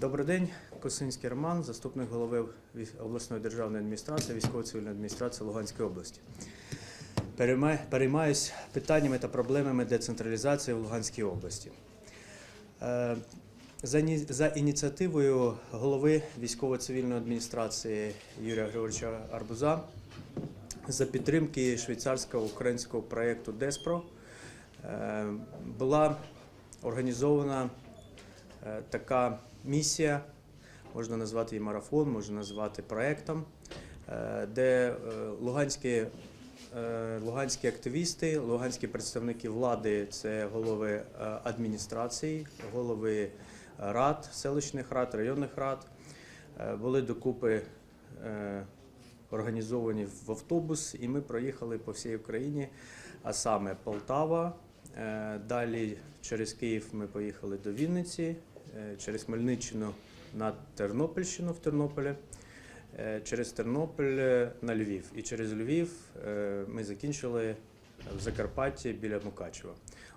Добрий день, Косинський Роман, заступник голови обласної державної адміністрації, військово-цивільної адміністрації Луганської області. Перейма- Переймаюсь питаннями та проблемами децентралізації в Луганській області. Е, За, ініціативою голови військово-цивільної адміністрації Юрія Григоровича Арбуза за підтримки швейцарського українського проєкту ДЕСПРО е, була організована е, така місія, можна назвати її марафон, можна назвати проєктом, е, де е, луганські, е, луганські активісти, луганські представники влади, це голови адміністрації, голови рад, селищних рад, районних рад, були докупи організовані в автобус, і ми проїхали по всій Україні, а саме Полтава. Далі через Київ ми поїхали до Вінниці, через Хмельниччину на Тернопільщину в Тернополі, е, через Тернопіль е, на Львів. І через Львів е, ми закінчили в Закарпатті біля Мукачева.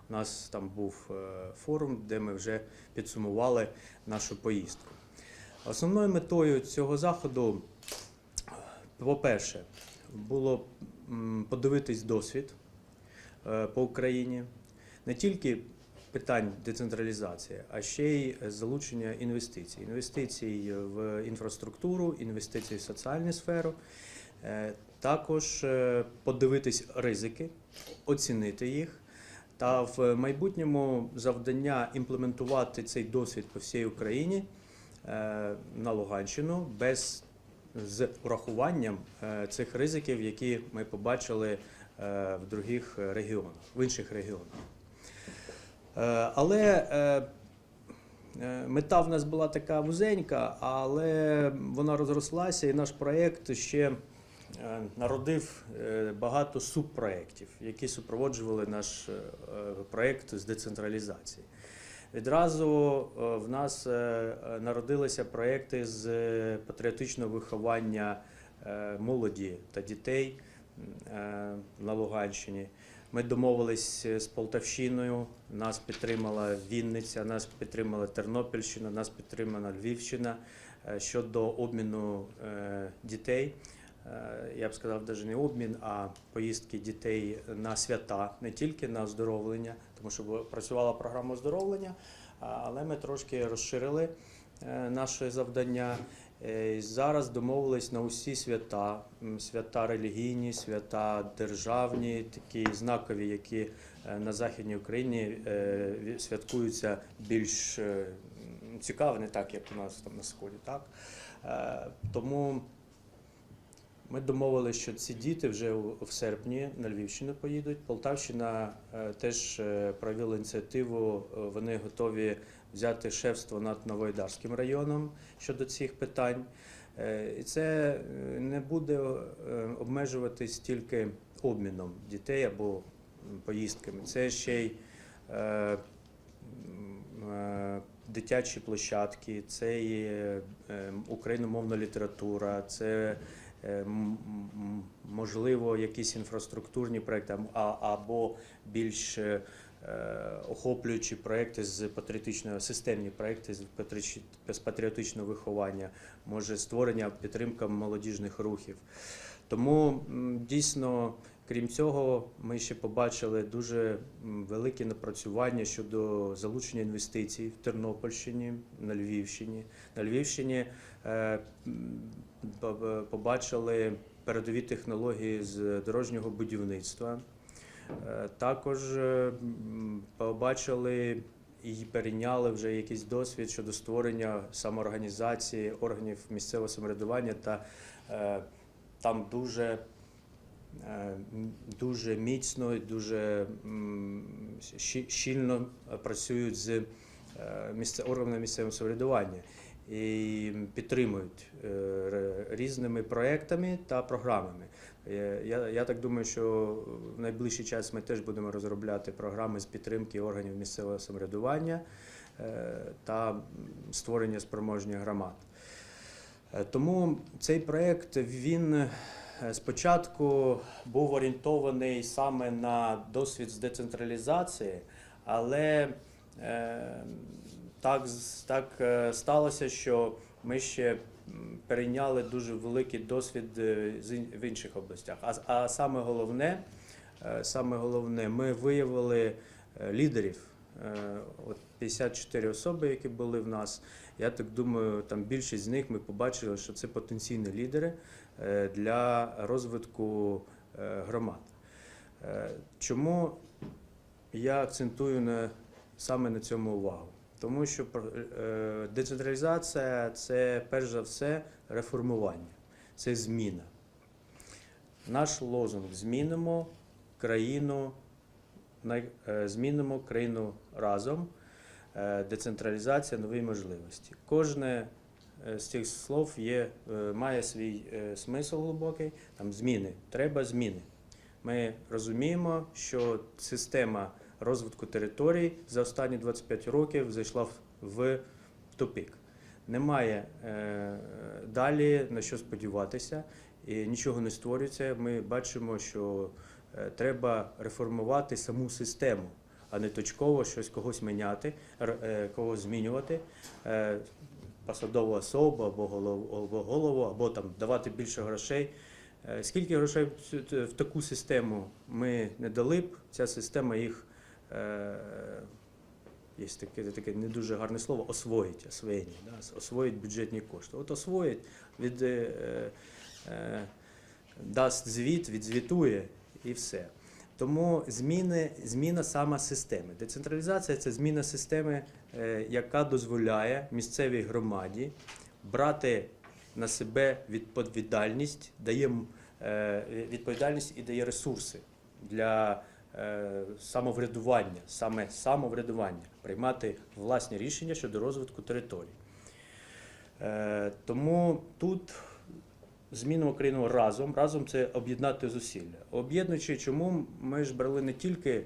У нас там був е, форум, де ми вже підсумували нашу поїздку. Основною метою цього заходу, по-перше, було подивитись досвід е, по Україні, не тільки питань децентралізації, а ще й залучення інвестицій. Інвестицій в інфраструктуру, інвестицій в соціальну сферу. Е, Також е, подивитись ризики, оцінити їх. Та в майбутньому завдання імплементувати цей досвід по всій Україні е, на Луганщину без з урахуванням цих ризиків, які ми побачили в других регіонах, в інших регіонах. Е, Але е, е, мета в нас була така вузенька, але вона розрослася, і наш проєкт ще народив багато субпроєктів, які супроводжували наш проєкт з децентралізації. Відразу в нас народилися проєкти з патріотичного виховання молоді та дітей на Луганщині. Ми домовились з Полтавщиною, нас підтримала Вінниця, нас підтримала Тернопільщина, нас підтримала Львівщина е, щодо обміну е, дітей. Е, Я б сказав, навіть не обмін, а поїздки дітей на свята, не тільки на оздоровлення, тому що працювала програма оздоровлення, але ми трошки розширили е, наше завдання. Е, Зараз домовились на усі свята, свята релігійні, свята державні, такі знакові, які е, на Західній Україні е, святкуються більш е, цікаво, не так, як у нас там на сході. Так? Е, Тому ми домовилися, що ці діти вже в серпні на Львівщину поїдуть. Полтавщина е, теж е, проявила ініціативу. е, Вони готові взяти шефство над Новоайдарським районом щодо цих питань. Е, І це е, не буде е, обмежуватись тільки обміном дітей або поїздками. Це ще й дитячі площадки, це є україномовна література, це можливо якісь інфраструктурні проекти або більш е, охоплюючі проекти з патріотичного системні проекти з патріотич- з патріотичного виховання, може створення підтримка молодіжних рухів. Тому дійсно, крім цього, ми ще побачили дуже велике напрацювання щодо залучення інвестицій в Тернопільщині, на Львівщині. На Львівщині е, побачили передові технології з дорожнього будівництва. Е, Також е, побачили і перейняли вже якийсь досвід щодо створення самоорганізації органів місцевого самоврядування та е, там дуже, дуже міцно і дуже щільно працюють з органами місцевого самоврядування і підтримують різними проектами та програмами. Е, Я, я так думаю, що в найближчий час ми теж будемо розробляти програми з підтримки органів місцевого самоврядування е, та створення спроможних громад. Е, Тому цей проєкт він спочатку був орієнтований саме на досвід з децентралізації, але так, так сталося, що ми ще перейняли дуже великий досвід е, в інших областях. А, а саме головне, е, саме головне, ми виявили е, лідерів. От 54 особи, які були в нас. Я так думаю, там більшість з них ми побачили, що це потенційні лідери для розвитку громад. Чому я акцентую на, саме на цьому увагу? Тому що е, децентралізація це перш за все реформування, це зміна. Наш лозунг змінимо країну, е, змінимо країну разом. Е, Децентралізація, нові можливості. Кожне з цих слов є, має свій смисл глибокий. Там зміни. Треба зміни. Ми розуміємо, що система розвитку територій за останні 25 років зайшла в- тупик. Немає е, далі на що сподіватися, і нічого не створюється. Ми бачимо, що е, треба реформувати саму систему, а не точково щось когось міняти, е, когось змінювати. Посадову особу або голову, або там давати більше грошей. Скільки грошей в таку систему ми не дали б, ця система їх є таке, таке не дуже гарне слово, освоїть, освоєння, да, освоїть бюджетні кошти. От освоїть, від, е, е, дасть звіт, відзвітує і все. Тому зміни, зміна саме системи. Децентралізація це зміна системи, е, яка дозволяє місцевій громаді брати на себе відповідальність, дає е, відповідальність і дає ресурси для е, самоврядування, саме самоврядування, приймати власні рішення щодо розвитку територій. Е, Тому тут зміну Україну разом. Разом це об'єднати зусилля. Об'єднуючи, чому ми ж брали не тільки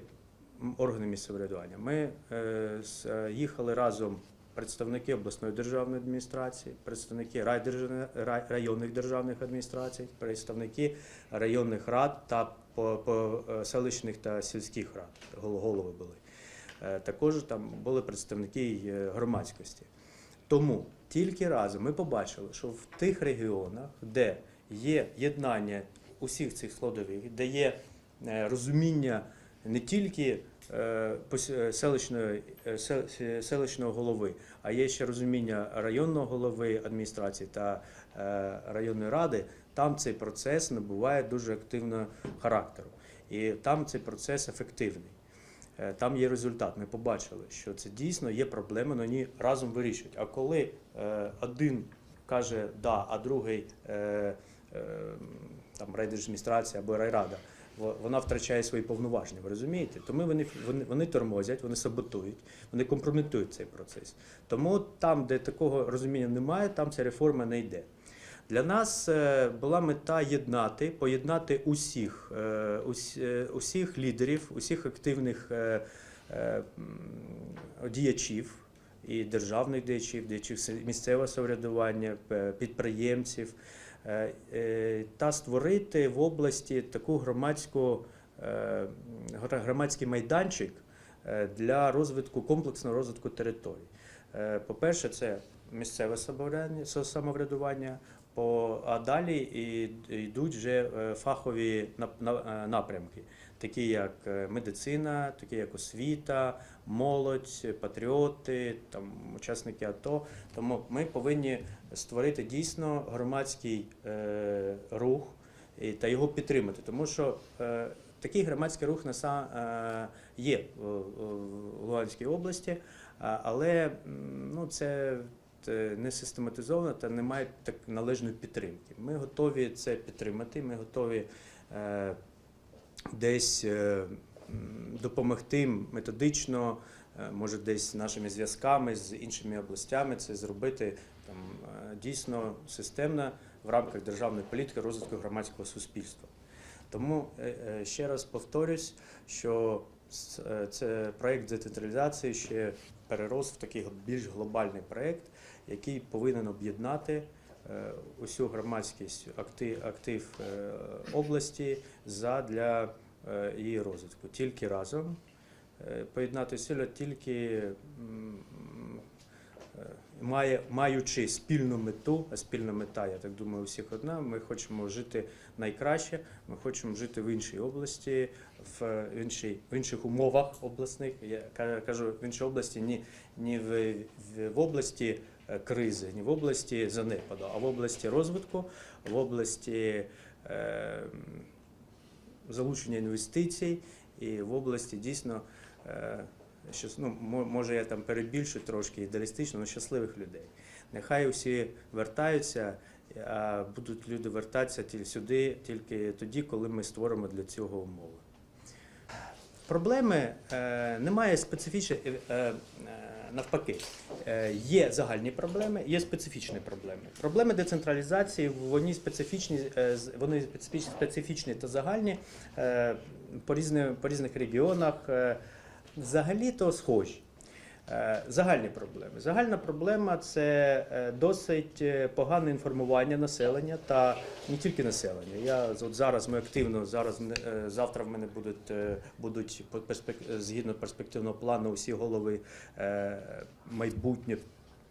органи місцевого ми е, е, їхали разом представники обласної державної адміністрації, представники районних державних адміністрацій, представники районних рад та е, селищних та сільських рад, гол- голови були. Е, Також там були представники е, громадськості. Тому тільки разом ми побачили, що в тих регіонах, де є єднання усіх цих складових, де є розуміння не тільки селищної, е, се- се- селищного голови, а є ще розуміння районного голови адміністрації та е, районної ради, там цей процес набуває дуже активного характеру. І там цей процес ефективний. Е, Там є результат. Ми побачили, що це дійсно є проблеми, але вони разом вирішують. А коли е, один каже да, а другий е, е, там райдержадміністрація або райрада, вона втрачає свої повноваження. Ви розумієте? Тому вони, вони, вони тормозять, вони саботують, вони компрометують цей процес. Тому там, де такого розуміння немає, там ця реформа не йде. Для нас е, була мета єднати, поєднати усіх, е, е, усіх лідерів, усіх активних діячів і державних діячів, діячів місцевого самоврядування, підприємців та створити в області таку громадську е, громадський майданчик е, для розвитку комплексного розвитку територій. Е, По-перше, це місцеве самоврядування- по, а далі йдуть вже е, фахові е, напрямки, такі як е, медицина, такі як освіта, молодь, патріоти, там, учасники АТО. Тому ми повинні створити дійсно громадський рух та його підтримати. Тому що такий громадський рух е, є в, Луганській області, але ну, це не систематизовано та немає так належної підтримки. Ми готові це підтримати. Ми готові е, десь е, допомогти методично, е, може, десь нашими зв'язками з іншими областями це зробити там е, дійсно системно в рамках державної політики розвитку громадського суспільства. Тому е, е, ще раз повторюсь, що е, це проект децентралізації ще перерос в такий більш глобальний проект, який повинен об'єднати е, усю громадськість актив, е, області задля е, її розвитку. Тільки разом поєднати сили, тільки маючи спільну мету, а спільна мета, я так думаю, у всіх одна. Ми хочемо жити найкраще. Ми хочемо жити в іншій області, в, іншій, в інших умовах обласних. Я ка- кажу в іншій області, ні, ні в, в, області кризи, ні в області занепаду, а в області розвитку, в області е, залучення інвестицій і в області дійсно. Е, ну, може я там перебільшу трошки ідеалістично, але щасливих людей. Нехай усі вертаються, а будуть люди вертатися сюди тільки тоді, коли ми створимо для цього умови. Проблеми е, немає специфічних, е, е, навпаки, е, є загальні проблеми, є специфічні проблеми. Проблеми децентралізації вони специфічні, е, вони специфічні, та загальні е, по, різних, по різних регіонах. е, Взагалі-то схожі. Е, Загальні проблеми. Загальна проблема це е, досить е, погане інформування населення та не тільки населення. Я от зараз ми активно зараз завтра в мене будуть будуть згідно перспективного плану усі голови майбутніх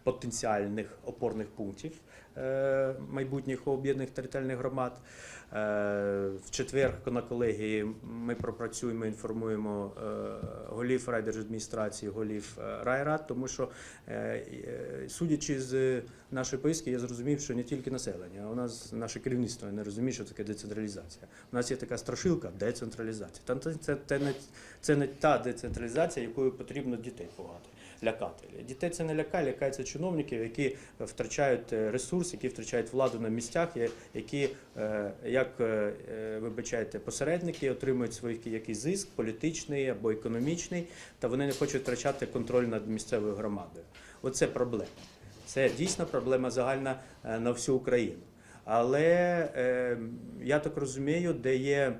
потенціальних опорних пунктів е, майбутніх об'єднаних територіальних громад. Е, В четвер на колегії ми пропрацюємо, інформуємо е, голів райдержадміністрації, голів райрад, тому що, судячи з нашої поїздки, я зрозумів, що не тільки населення, а у нас наше керівництво не розуміє, що таке децентралізація. У нас є така страшилка децентралізація. Та це, це, це не та децентралізація, якою потрібно дітей пугати. Лякати дітей це не лякає, лякаються чиновників, які втрачають е, ресурс, які втрачають владу на місцях, які е, як е, е, посередники отримують свій якийсь зиск, політичний або економічний, та вони не хочуть втрачати контроль над місцевою громадою. Оце проблема. Це дійсно проблема загальна на всю Україну. Але я так розумію, де є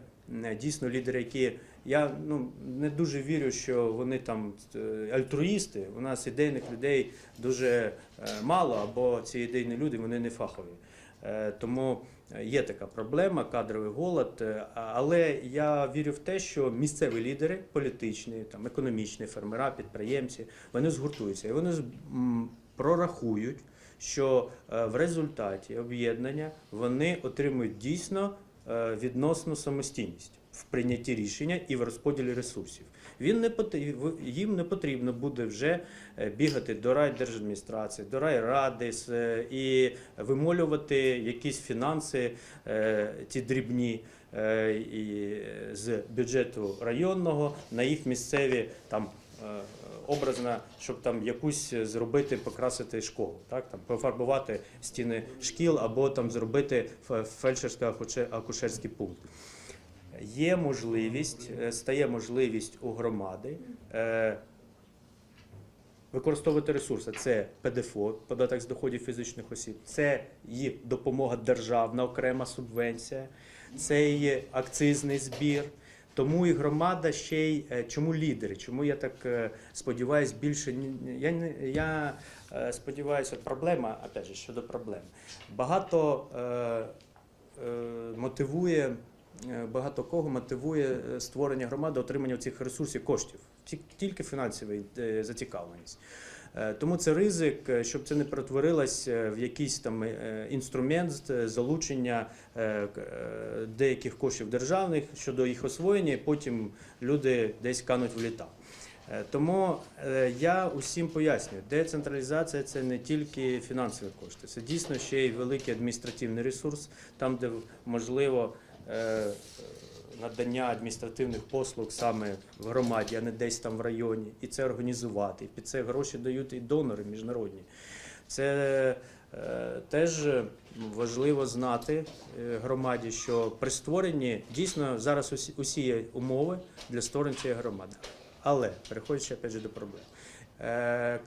дійсно лідери, які я ну не дуже вірю, що вони там е, альтруїсти. У нас ідейних людей дуже е, мало, або ці ідейні люди вони не фахові. Е, Тому є така проблема, кадровий голод. е, Але я вірю в те, що місцеві лідери, політичні, там економічні, фермера, підприємці, вони згуртуються і вони прорахують, що е, в результаті об'єднання вони отримують дійсно е, відносну самостійність в прийнятті рішення і в розподілі ресурсів. Він не їм не потрібно буде вже е, бігати до райдержадміністрації, до райради е, і вимолювати якісь фінанси, е, ті дрібні. е, з бюджету районного на їх місцеві там е, образно, щоб там якусь зробити, покрасити школу, так там пофарбувати стіни шкіл або там зробити фельдшерсько-акушерський пункт. Є можливість, е, стає можливість у громади е, використовувати ресурси. Це ПДФО, податок з доходів фізичних осіб, це є допомога державна, окрема субвенція, це є акцизний збір. Тому і громада ще й е, чому лідери? Чому я так е, сподіваюся більше я я е, сподіваюся, проблема опять же щодо проблем. Багато е, е, мотивує. Багато кого мотивує створення громади, отримання цих ресурсів коштів, Ті- тільки фінансова зацікавленість. Е, Тому це ризик, е, щоб це не перетворилось е, в якийсь там інструмент залучення деяких коштів державних щодо їх освоєння, і потім люди десь кануть в літа. Тому я усім пояснюю, децентралізація це не тільки фінансові кошти, це дійсно ще й великий адміністративний ресурс, там, де можливо надання адміністративних послуг саме в громаді, а не десь там в районі, і це організувати. І під це гроші дають і донори міжнародні. Це е, теж важливо знати е, громаді, що при створенні дійсно зараз усі, є умови для створення цієї громади. Але переходячи опять же до проблем. Е,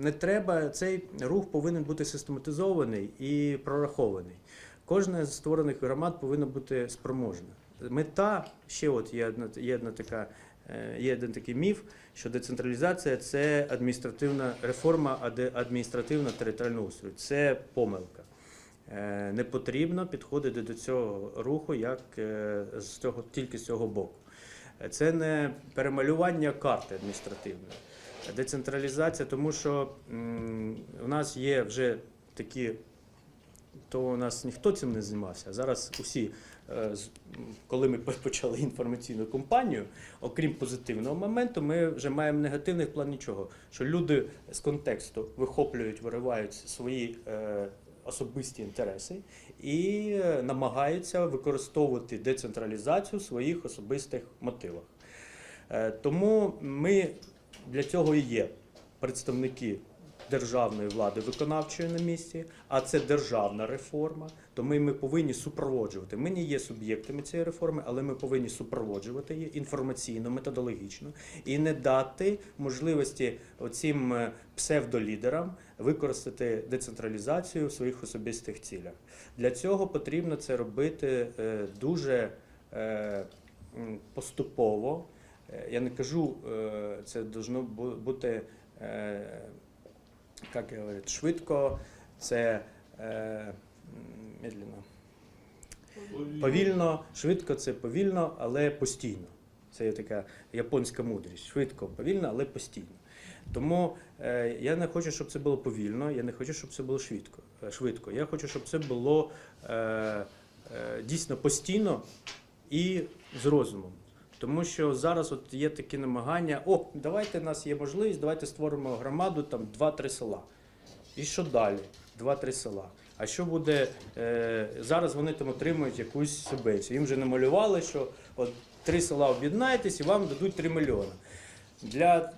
Не треба, цей рух повинен бути систематизований і прорахований. Кожна з створених громад повинна бути спроможна. Мета ще от є одна, є одна така. е, Є один такий міф, що децентралізація це адміністративна реформа аде- адміністративно-територіального устрою. Це помилка. Е, Не потрібно підходити до цього руху як е, з цього, тільки з цього боку. Це не перемалювання карти адміністративної. Децентралізація, тому що у нас є вже такі, то у нас ніхто цим не займався. Зараз усі, коли ми почали інформаційну кампанію, окрім позитивного моменту, ми вже маємо негативний в плані чого? Що люди з контексту вихоплюють, виривають свої е, особисті інтереси і е, намагаються використовувати децентралізацію в своїх особистих мотивах. Е, Тому ми для цього і є представники державної влади виконавчої на місці, а це державна реформа. То ми, ми повинні супроводжувати. Ми не є суб'єктами цієї реформи, але ми повинні супроводжувати її інформаційно, методологічно і не дати можливості оцим е, псевдолідерам використати децентралізацію в своїх особистих цілях. Для цього потрібно це робити е, дуже е, поступово. Я не кажу, це должно бути, як говорять, швидко, це е, медленно. Повільно, швидко це повільно, але постійно. Це є така японська мудрість. Швидко, повільно, але постійно. Тому е, я не хочу, щоб це було повільно, я не хочу, щоб це було швидко. е, швидко. Я хочу, щоб це було е, е, дійсно постійно і з розумом. Тому що зараз от є такі намагання: о, давайте у нас є можливість, давайте створимо громаду там 2-3 села. І що далі? Два-три села. А що буде е, зараз? Вони там отримують якусь субвенцію. Їм вже намалювали, що от три села об'єднаєтесь і вам дадуть 3 мільйони. Для,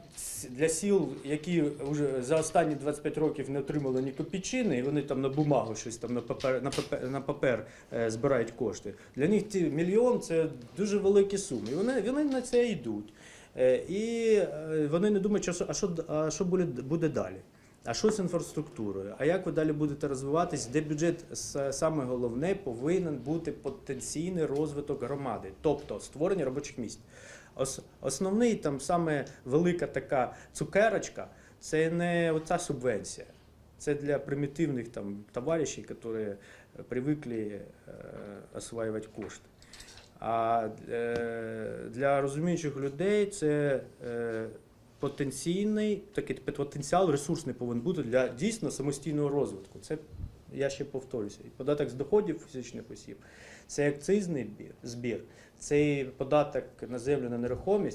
для сіл, які вже за останні 25 років не отримали ні копійчини, і вони там на бумагу щось там на папер, на папер, на папер е, збирають кошти. Для них ці мільйон це дуже великі суми. І вони, вони на це йдуть. Е, і е, вони не думають, що, а що, а що буде, буде далі. А що з інфраструктурою? А як ви далі будете розвиватись? Де бюджет саме головне повинен бути потенційний розвиток громади, тобто створення робочих місць. Ос- основний там саме велика така цукерочка це не оця субвенція. Це для примітивних там товаришів, які привикли е, осваювати кошти. А е, для розуміючих людей це е, потенційний такий потенціал ресурсний повинен бути для дійсно самостійного розвитку. Це я ще повторюся. І податок з доходів фізичних осіб, це акцизний збір, збір, це і податок на землю на нерухомість.